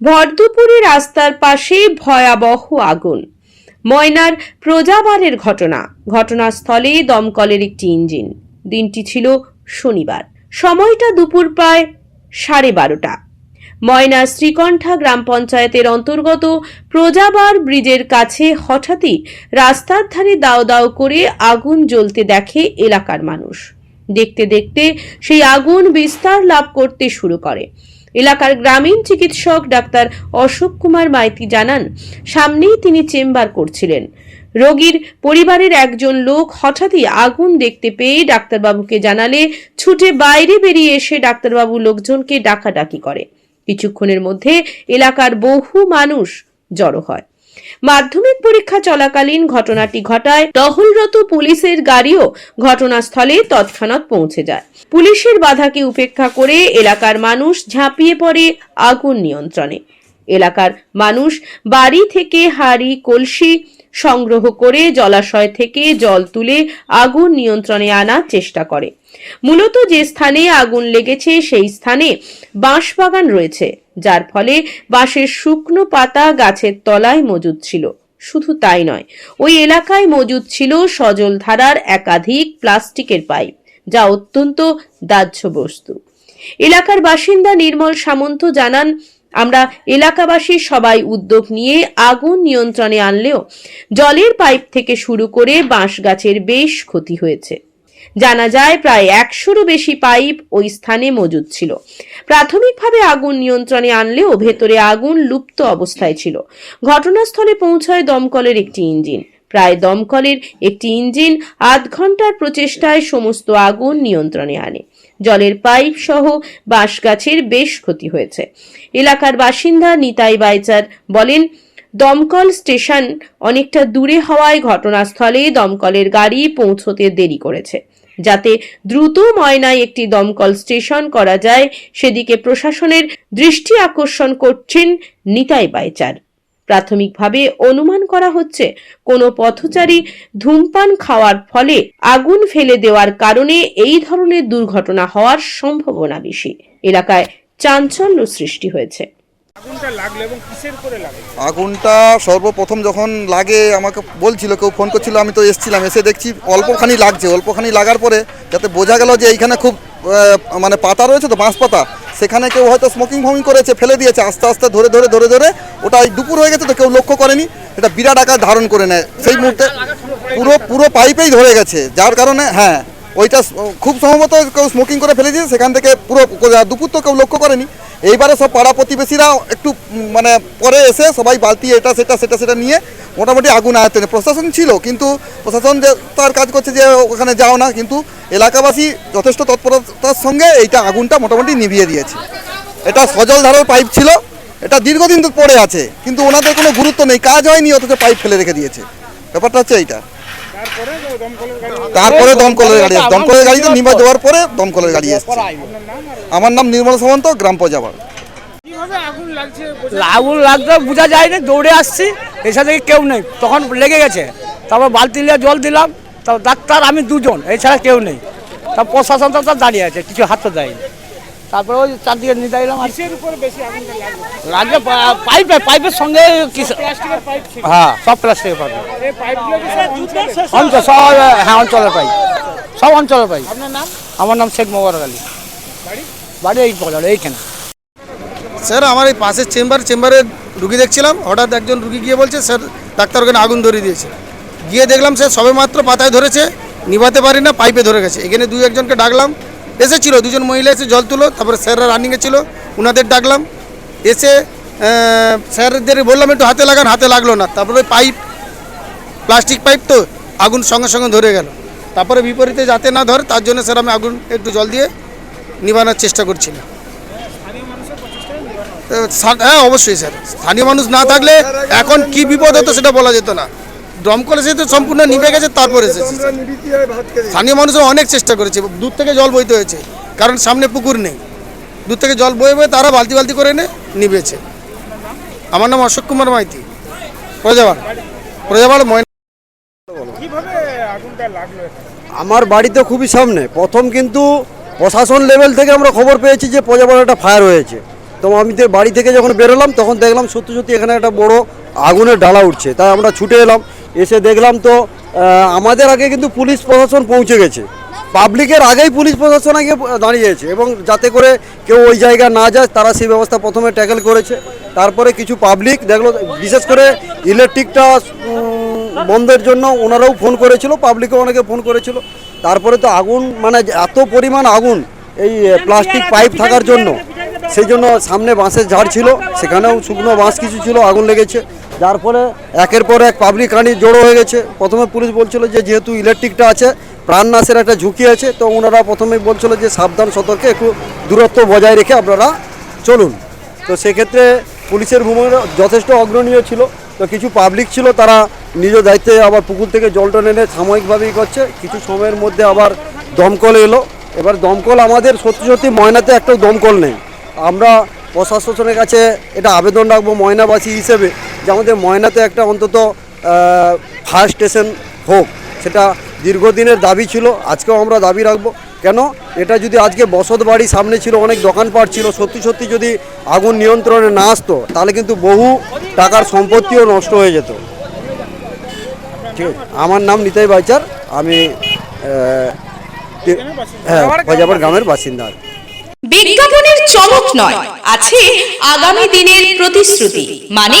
ভরদুপুরে রাস্তার পাশে ভয়াবহ আগুন। ময়নার প্রজাবারের ঘটনা। ঘটনাস্থলে দমকলের একটি ইঞ্জিন। দিনটি ছিল শনিবার। সময়টা দুপুর প্রায় সাড়ে বারোটা। ময়না শ্রীকণ্ঠা গ্রাম পঞ্চায়েতের অন্তর্গত প্রজাবার ব্রিজের কাছে হঠাৎই রাস্তার ধারে দাও দাও করে আগুন জ্বলতে দেখে এলাকার মানুষ। দেখতে দেখতে সেই আগুন বিস্তার লাভ করতে শুরু করে। এলাকার গ্রামীণ চিকিৎসক ডাক্তার অশোক কুমার মাইতি জানান, সামনেই তিনি চেম্বার করছিলেন। রোগীর পরিবারের একজন লোক হঠাৎই আগুন দেখতে পেয়ে ডাক্তারবাবুকে জানালে ছুটে বাইরে বেরিয়ে এসে ডাক্তারবাবু লোকজনকে ডাকাডাকি করে। কিছুক্ষণের মধ্যে এলাকার বহু মানুষ জড়ো হয়। মাধ্যমিক পরীক্ষা চলাকালীন ঘটনাটি ঘটায়, টহলরত পুলিশের গাড়িও ঘটনাস্থলে তৎক্ষণাৎ পৌঁছে যায়। পুলিশের বাধাকে উপেক্ষা করে এলাকার মানুষ ঝাঁপিয়ে পড়ে আগুন নিয়ন্ত্রণে। এলাকার মানুষ বাড়ি থেকে হাড়ি, কলসি সংগ্রহ করে জলাশয় থেকে জল তুলে আগুন নিয়ন্ত্রণে আনার চেষ্টা করে। মূলত যে স্থানে আগুন লেগেছে, সেই স্থানে বাঁশবাগান রয়েছে, যার ফলে বাঁশের শুকনো পাতা গাছের তলায় মজুদ ছিল। শুধু তাই নয়, ওই এলাকায় মজুদ ছিল সজল ধারার একাধিক প্লাস্টিকের পাইপ, যা অত্যন্ত দাহ্য বস্তু। এলাকার বাসিন্দা নির্মল সামন্ত জানান, আমরা এলাকাবাসী সবাই উদ্যোগ নিয়ে আগুন নিয়ন্ত্রণে আনলেও জলের পাইপ থেকে শুরু করে বাঁশ গাছের বেশ ক্ষতি হয়েছে। জানা যায় প্রায় একশোরও বেশি পাইপ ওই স্থানে মজুদ ছিল। প্রাথমিকভাবে আগুন নিয়ন্ত্রণে আনলেও ভেতরে আগুন লুপ্ত অবস্থায় ছিল। ঘটনাস্থলে পৌঁছায় দমকলের একটি ইঞ্জিন। প্রায় দমকলের একটি ইঞ্জিন আধ ঘণ্টার প্রচেষ্টায় সমস্ত আগুন নিয়ন্ত্রণে আনে। জলের পাইপ সহ বাঁশ গাছের বেশ ক্ষতি হয়েছে। এলাকার বাসিন্দা নিতাই বাইচার বলেন দমকল স্টেশন অনেকটা দূরে হওয়ায় ঘটনাস্থলে দমকলের গাড়ি পৌঁছতে দেরি করেছে। যাতে দ্রুত ময়নায় একটি দমকল স্টেশন করা যায়, সেদিকে প্রশাসনের দৃষ্টি আকর্ষণ করছেন নিতাই বাইচার। প্রাথমিকভাবে অনুমান করা হচ্ছে, কোনো পথচারী ধূমপান খাওয়ার ফলে আগুন ফেলে দেওয়ার কারণে এই ধরনের দুর্ঘটনা হওয়ার সম্ভাবনা বেশি। এলাকায় চাঞ্চল্য সৃষ্টি হয়েছে। আগুনটা লাগল এবং কিসের করে লাগে আগুনটা সর্বপ্রথম যখন লাগে আমাকে বলছিল কেউ ফোন করছিল আমি তো এসেছিলাম এসে দেখছি অল্পখানি লাগছে। অল্পখানি লাগার পরে যাতে বোঝা গেল যে এইখানে খুব মানে পাতা রয়েছে তো বাঁশ পাতা সেখানে কেউ হয়তো স্মোকিং ফমিং করেছে ফেলে দিয়েছে আস্তে আস্তে ধরে ধরে ধরে ধরে ওটা এই দুপুর হয়ে গেছে তো কেউ লক্ষ্য করেনি। এটা বিরাট আকার ধারণ করে নেয়। সেই মুহূর্তে পুরো পুরো পাইপেই ধরে গেছে। যার কারণে হ্যাঁ ওইটা খুব সম্ভবত কেউ স্মোকিং করে ফেলে দিয়েছে, সেখান থেকে পুরো দুপুর তো কেউ লক্ষ্য করেনি। এইবারে সব পাড়া প্রতিবেশীরা একটু মানে পরে এসে সবাই বালতি এটা, সেটা সেটা সেটা নিয়ে মোটামুটি আগুন আয়তনে প্রশাসন ছিল, কিন্তু প্রশাসন যে তার কাজ করছে যে ওখানে যাও না, কিন্তু এলাকাবাসী যথেষ্ট তৎপরতার সঙ্গে এইটা আগুনটা মোটামুটি নিভিয়ে দিয়েছে। এটা সজল ধারার পাইপ ছিল, এটা দীর্ঘদিন পড়ে আছে, কিন্তু ওনাদের কোনো গুরুত্ব নেই, কাজ হয়নি, অথচ পাইপ ফেলে রেখে দিয়েছে। ব্যাপারটা হচ্ছে এইটা। তারপরে দমকলের গাড়ি দমকলের গাড়ি এসছে। দমকলের গাড়িতে নিভা দেওয়ার পরে দমকলের গাড়ি এসছে। আমার নাম নির্মল সামন্ত গ্রাম প্রজাবার কীভাবে আগুন লাগছে বোঝা- লাগতে বোঝা যায় না দৌড়ে আসছি এসে থেকে কেউ নেই। তখন লেগে গেছে। তারপর বালতি নিয়ে জল দিলাম। তারপর ডাক্তার আমি দুজন এছাড়া কেউ নেই। তারপর প্রশাসন তো তার দাঁড়িয়ে আছে কিছু হাত তো দেয়নি। তারপরে ওই চারদিকে নিতে এলাম আর পাইপে পাইপের সঙ্গে হ্যাঁ সব প্লাস্টিকের পাইপ। এই পাইপগুলো কি সব অঞ্চলে? সব হ্যাঁ অঞ্চলের পাইপ। সব অঞ্চলের পাইপ। আমার নাম শেখ মোবারক আলী। বাড়ি? বাড়ি এই বলার এইখানে। স্যার আমার এই পাশের চেম্বার চেম্বারে রুগী দেখছিলাম। হঠাৎ একজন রুগী গিয়ে বলছে স্যার ডাক্তার ওখানে আগুন ধরিয়ে দিয়েছে। গিয়ে দেখলাম স্যার সবে মাত্র পাতায় ধরেছে নিভাতে পারি না পাইপে ধরে গেছে। এখানে দুই একজনকে ডাকলাম এসেছিল, দুজন মহিলা এসে জল তুলো, তারপরে স্যাররা রানিংয়ে ছিল ওনাদের ডাকলাম। এসে স্যারদের বললাম, একটু হাতে লাগান, হাতে লাগল না। তারপরে পাইপ, প্লাস্টিক পাইপ তো আগুন সঙ্গে সঙ্গে ধরে গেল। তারপরে বিপরীতে যাতে না ধরে, তার জন্য স্যার আমি আগুন একটু জল দিয়ে নিভানোর চেষ্টা করছিলাম। হ্যাঁ অবশ্যই স্যার। স্থানীয় মানুষ না থাকলে এখন কি বিপদ হতো সেটা বলা যেত না। দমকল এসে তো সম্পূর্ণ নিভে গেছে তারপর এসেছে। স্থানীয় মানুষও অনেক চেষ্টা করেছে দূর থেকে জল বইতে হয়েছে কারণ সামনে পুকুর নেই। দূর থেকে জল বয়ে বয়ে তারা বালতি বালতি করে এনে নিবেছে আমার নাম অশোক কুমার মাইতি। প্রজাবাড়। প্রজাবাড় ময়না কীভাবে আগুনটা লাগল? এখানে? আমার বাড়ি তো খুবই সামনে। প্রথম কিন্তু প্রশাসন লেভেল থেকে আমরা খবর পেয়েছি যে প্রজাপাড়াটা ফায়ার হয়েছে। তো আমি তো বাড়ি থেকে যখন বেরোলাম তখন দেখলাম সত্যি সত্যি এখানে একটা বড় আগুনের ডালা উঠছে। তাই আমরা ছুটে এলাম। এসে দেখলাম তো আমাদের আগে কিন্তু পুলিশ প্রশাসন পৌঁছে গেছে। পাবলিকের আগেই পুলিশ প্রশাসন আগে দাঁড়িয়েছে এবং যাতে করে কেউ ওই জায়গায় না যায়, তারা সেই ব্যবস্থা প্রথমে ট্যাকেল করেছে। তারপরে কিছু পাবলিক দেখল, বিশেষ করে ইলেকট্রিকটা বন্ধের জন্য ওনারাও ফোন করেছিল, পাবলিকও অনেকে ফোন করেছিল। তারপরে তো আগুন মানে এত পরিমাণ আগুন, এই প্লাস্টিক পাইপ থাকার জন্য, সেই জন্য সামনে বাঁশের ঝাড় ছিল, সেখানেও শুকনো বাঁশ কিছু ছিল, আগুন লেগেছে। যার ফলে একের পর এক পাবলিক কানি জড়ো হয়ে গেছে। প্রথমে পুলিশ বলছিল যে যেহেতু ইলেকট্রিকটা আছে, প্রাণনাশের একটা ঝুঁকি আছে, তো ওনারা প্রথমে বলছিল যে সাবধান, সতর্কে, একটু দূরত্ব বজায় রেখে আপনারা চলুন। তো সেক্ষেত্রে পুলিশের ভূমিকা যথেষ্ট অগ্রণীয় ছিল। তো কিছু পাবলিক ছিল, তারা নিজ দায়িত্বে আবার পুকুর থেকে জলটা এনে সাময়িকভাবেই করছে। কিছু সময়ের মধ্যে আবার দমকল এলো। এবার দমকল আমাদের সত্যি সত্যি ময়নাতে একটা দমকল নেই। আমরা প্রশাসনের কাছে এটা আবেদন রাখব ময়নাবাসী হিসেবে। যে আমাদের ময়নাতে একটা অন্তত ফায়ার স্টেশন হোক, সেটা দীর্ঘদিনের দাবি ছিল, আজকেও আমরা দাবি রাখব। কেন? এটা যদি আজকে বসত বাড়ি সামনে ছিল, অনেক দোকানপাট ছিল, সত্যি সত্যি যদি আগুন নিয়ন্ত্রণে না আসতো, তাহলে কিন্তু বহু টাকার সম্পত্তিও নষ্ট হয়ে যেত। ঠিক আমার নাম নিতাই বাইচার, আমি হ্যাঁ গ্রামের বাসিন্দা। বিজ্ঞাপনের চমক নয়, আছে আগামী দিনের প্রতিশ্রুতি মানে